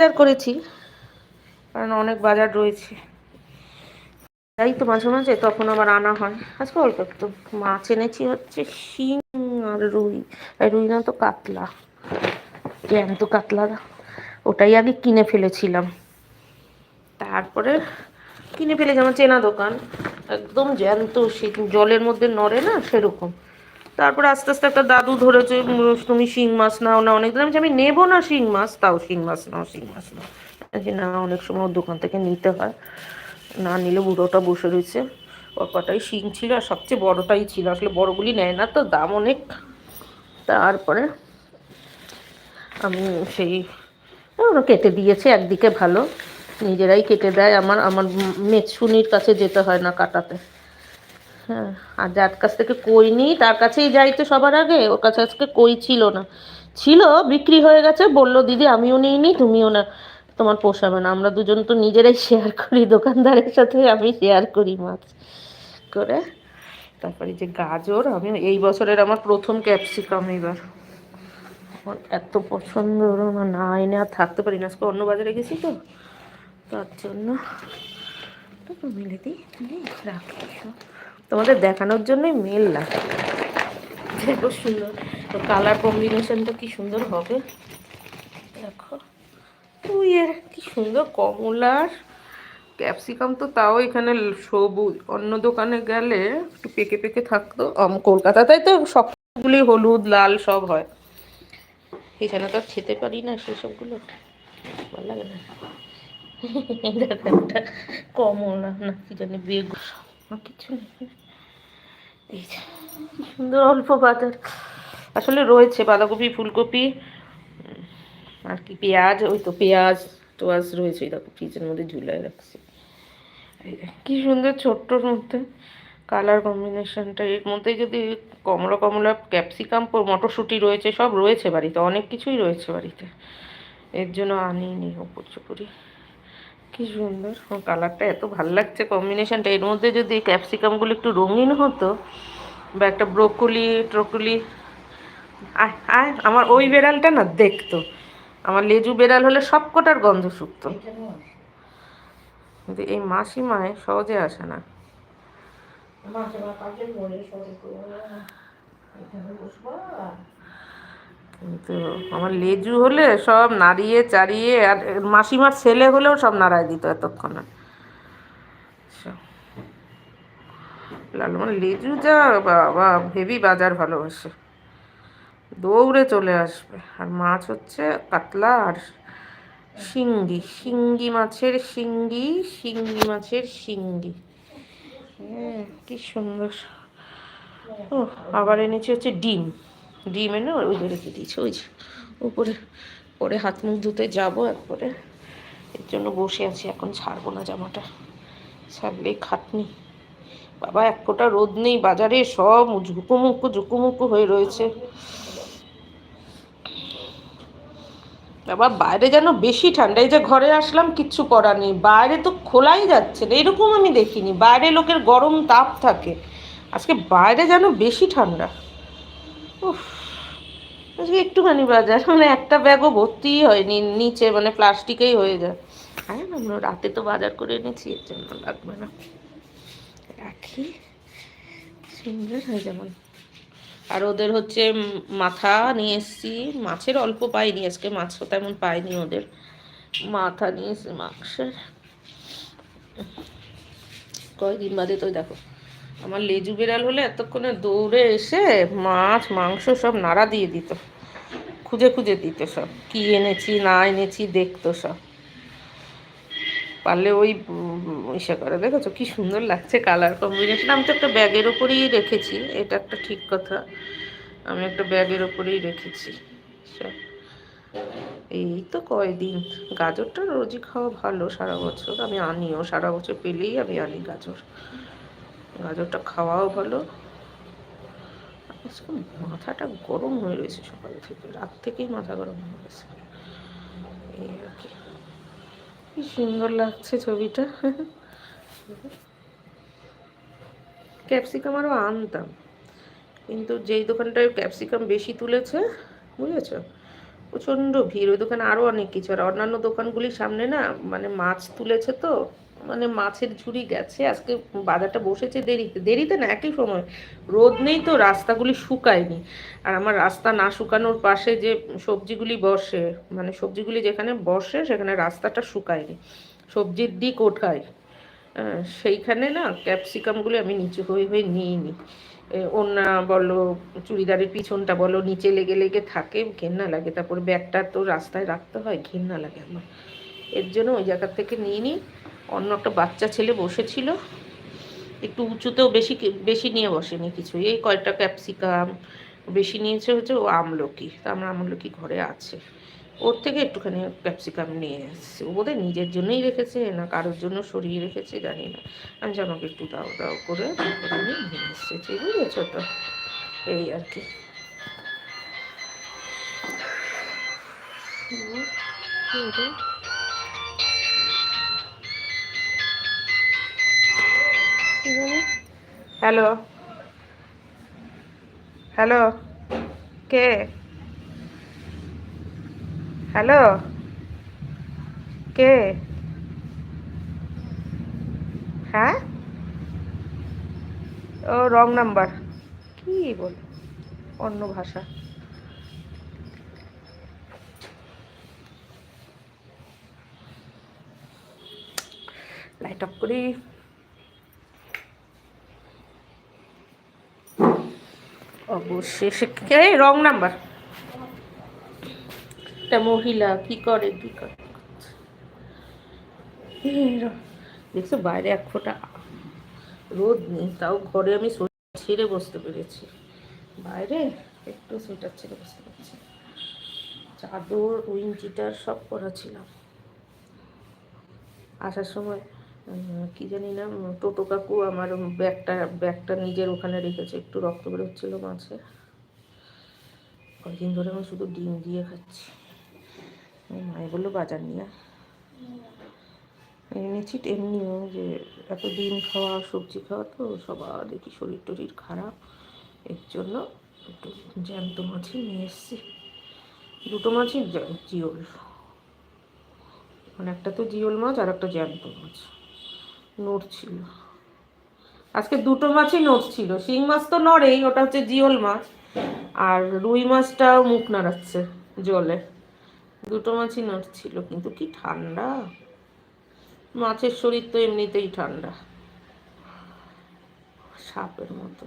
বাজার করেছি, কারণ অনেক বাজার রয়েছে। তাই তো মাঝে মাঝে তখন আবার আনা হয়। আজকে অল্প একটু মাছ এনেছি, হচ্ছে শিং আর রুই। আর রুই না তো কাতলা। জ্যান্ত কাতলা, ওটাই আগে কিনে ফেলেছিলাম। তারপরে কিনে ফেলেছি, আমার চেনা দোকান। একদম জ্যান্ত, সে জলের মধ্যে নড়ে না, সেরকম। তারপরে আস্তে আস্তে একটা দাদু ধরেছে তুমি শিং মাছ নাও না অনেক দিন আমি নেব না শিং মাছ, তাও শিং মাছ নাও, শিং মাছ নাও। যে না, অনেক সময় দোকান থেকে নিতে হয়। না নিলে বুড়োটা বসে রয়েছে। ওর কটাই শিং ছিল, আর সবচেয়ে বড়টাই ছিল। আসলে বড়গুলি নেয় না তো, দাম অনেক। তারপরে আমি সেই ওরা কেটে দিয়েছে, একদিকে ভালো। নিজেরাই কেটে দেয়। আমার আমার মেচুনির কাছে যেতে হয় না কাটাতে। হ্যাঁ আর যার কাছ থেকে কই নিই তার কাছেই যাই তো সবার আগে, ওর কাছে আজকে কই ছিল না। ছিল, বিক্রি হয়ে গেছে, বলল, দিদি, আমিও নিই নি তুমিও না, তোমার পোষাবে না। আমরা দুজন তো নিজেরাই শেয়ার করি, দোকানদারের সাথে আমি শেয়ার করি মাছ করে। তারপরে যে গাজর, আমি এই বছরের আমার প্রথম ক্যাপসিকাম এবার। আমার এত পছন্দ না এনে আর থাকতে পারি না, আজকে অন্য বাজারে গেছি তো, তার জন্য। মিলে দিই রাখি। তোমাদের দেখানোর জন্যই মেল লাগে দেখো সুন্দর। তো কালার কম্বিনেশনটা কি সুন্দর হবে। দেখো। তুই এর কি সুন্দর কমলার ক্যাপসিকাম তো তাও এখানে সবুজ। অন্য দোকানে গেলে একটু পেকে পেকে থাকতো। আম কলকাতাতে তো সবগুলি হলুদ, লাল সব হয়। এখানে তো খেতে পারি না সেসবগুলো। ভালো লাগে না। কমলা, না কি জানি বেগুন। কিছু এই সুন্দর অল্প বাজার। আসলে রয়েছে বাঁধাকপি, ফুলকপি আর কি পেঁয়াজ, ওই তো পেঁয়াজ, টোয়াজ রয়েছে ওই দেখো, ফ্রিজের মধ্যে ঝুলাই রাখছি। কি সুন্দর ছোট্টর মধ্যে কালার কম্বিনেশনটা। এর মধ্যে যদি কমলা কমলা, ক্যাপসিকাম মটরশুঁটি রয়েছে, সব রয়েছে বাড়িতে, অনেক কিছুই রয়েছে বাড়িতে। এর জন্য আনিনি ওপর চুপুরি কি সুন্দর। কালারটা এত ভালো লাগছে কম্বিনেশনটা এর মধ্যে যদি ক্যাপসিকামগুলো একটু রঙিন হতো বা একটা ব্রোকলি ট্রোকলি আয় আয়, আমার ওই বেড়ালটা না দেখতো। আমার লেজু বেড়াল হলে সব কটার গন্ধ শুকতো। কিন্তু এই মাসিমায় সহজে আসে না। কিন্তু আমার লেজু হলে সব নাড়িয়ে চাড়িয়ে আর মাসিমার ছেলে হলেও সব নাড়ায় দিত এতক্ষণে। লাল মানে লেজু যা বাবা, হেভি বাজার ভালোবাসে। দৌড়ে চলে আসবে। আর মাছ হচ্ছে কাতলা আর শিঙ্গি। শিঙ্গি মাছের শিঙ্গি শিঙ্গি মাছের শিঙ্গি। হ্যাঁ কি সুন্দর। ও আবার এনেছি হচ্ছে ডিম। ডিম এনে ওই রেখে দিয়েছি, ওই যে উপরে, পরে হাত মুখ ধুতে যাব একবারে। এর জন্য বসে আছি, এখন ছাড়বো না জামাটা। ছাড়লেই খাটনি। বাবা, এক ফোঁটা রোদ নেই, বাজারে সব ঝুকুমুকু ঝুকুমুকু হয়ে রয়েছে। বাবা, বাইরে যেন বেশি ঠান্ডা, এই যে ঘরে আসলাম, কিচ্ছু করার নেই। বাইরে তো খোলাই যাচ্ছে না, এরকম আমি দেখিনি। বাইরে লোকের গরম তাপ থাকে। আজকে বাইরে যেন বেশি ঠান্ডা। আজকে একটুখানি বাজার মানে একটা ব্যাগও ভর্তিই হয়নি, নিচে মানে প্লাস্টিকেই হয়ে যায়। হ্যাঁ আমরা রাতে তো বাজার করে এনেছি, এর জন্য লাগবে না। রাখি, সুন্দর হয় যেমন। আর ওদের হচ্ছে মাথা নিয়ে এসছি, মাছের অল্প পাইনি, আজকে মাছও তেমন পাইনি ওদের। মাথা নিয়ে এসছি মাংসের। কয়েকদিন বাদে তো দেখো। আমার লেজু বেড়াল হলে এতক্ষণে দৌড়ে এসে মাছ, মাংস সব নাড়া দিয়ে দিত। খুঁজে খুঁজে দিত সব। কি এনেছি, না এনেছি, দেখতো সব। পারলে ওই ইসে করে, দেখেছ? কি সুন্দর লাগছে কালার কম্বিনেশন আমি তো একটা ব্যাগের ওপরেই রেখেছি। এটা একটা ঠিক কথা। আমি একটা ব্যাগের ওপরেই রেখেছি। সব। এই তো কয়দিন। গাজরটা রোজই খাওয়া ভালো সারা বছর। আমি আনিও। সারা বছর পেলেই আমি আনি গাজর। গাজরটা খাওয়াও ভালো। মাথাটা গরম হয়ে রয়েছে সকাল থেকে, রাত থেকেই মাথা গরম হয়ে গেছে। এই আর কি। কি সুন্দর লাগছে ছবিটা। ক্যাপসিকাম আরও আনতাম, কিন্তু যেই দোকানটায় ক্যাপসিকাম বেশি তুলেছে, বুঝেছ? প্রচণ্ড ভিড়। ওই দোকানে আরও অনেক কিছু। আর অন্যান্য দোকানগুলির সামনে না মানে মাছ তুলেছে তো মানে মাছের ঝুড়ি গেছে, আজকে বাজারটা বসেছে দেরিতে দেরিতে না, একই সময়। রোদ নেই তো, রাস্তাগুলি শুকায়নি। আর আমার রাস্তা না শুকানোর পাশে যে সবজিগুলি বসে মানে সবজিগুলি যেখানে বসে, সেখানে রাস্তাটা শুকায়নি। সবজির দিক ওঠায়। সেইখানে না ক্যাপসিকামগুলি আমি নিচু হয়ে হয়ে নিয়ে নিই ওনা বলো, চুড়িদারের পিছনটা বলো, নিচে লেগে লেগে থাকে, ঘেন্না লাগে। তারপর ব্যাগটা তো রাস্তায় রাখতে হয়, ঘেন্না লাগে আমার। এর জন্য ওই জায়গা থেকে নিয়ে নিই অন্য একটা বাচ্চা ছেলে বসেছিল। একটু উঁচুতেও বেশি বেশি নিয়ে বসেনি কিছু এই কয়টা ক্যাপসিকাম বেশি নিয়েছে হচ্ছে ও আমলকি। তা আমার আমলকি ঘরে আছে। ওর থেকে একটুখানি ক্যাপসিকাম নিয়ে এসেছে। ও বোধহয় নিজের জন্যই রেখেছে না কারোর জন্য সরিয়ে রেখেছে জানি না। আমি যে আমাকে একটু দাও দাও করে নিয়ে এসেছি। বুঝেছ তো? এই আর কি। হুম, হ্যালো। হ্যালো। কে? হ্যালো। কে? হ্যাঁ? ও, রং নাম্বার। কি বল? অন্য ভাষা। লাইট অফ করি। অবশেষে এই রং নাম্বার। একটা মহিলা, কি করে কি করে? দেখছ, বাইরে এক ফোঁটা রোদ নেই, তাও ঘরে আমি সোয়েটার ছেড়ে বসতে পেরেছি। বাইরে একটু সোয়েটার ছেড়ে বসতে পেরেছি। চাদর উইঞ্চিটার সব পরা ছিলাম। আসার সময় কি জানি না টোটো কাকু আমার ব্যাগটা ব্যাগটা নিজের ওখানে রেখেছে, একটু রক্ত বেরোচ্ছিল মাছে কয়েকদিন ধরে আমি শুধু ডিম দিয়ে খাচ্ছি। মায়ে বলল বাজার নিয়ে। এনেছি এমনিও যে এত ডিম খাওয়া, সবজি খাওয়া তো সবার দেখি শরীর টরীর খারাপ। এর জন্য একটু জ্যান্ত মাছই নিয়ে এসেছি। দুটো মাছই জিওল। মানে একটা তো জিওল মাছ আর একটা জ্যান্ত মাছ। নোট ছিল। আজকে দুটো মাছই নোট ছিল। শিং মাছ তো নড়েই, ওটা হচ্ছে জিওল মাছ। আর রুই মাছটাও মুখ নাড়াচ্ছে জলে। দুটো মাছই নোট ছিল, কিন্তু কি ঠান্ডা। মাছের শরীর তো এমনিতেই ঠান্ডা। সাপের মতো।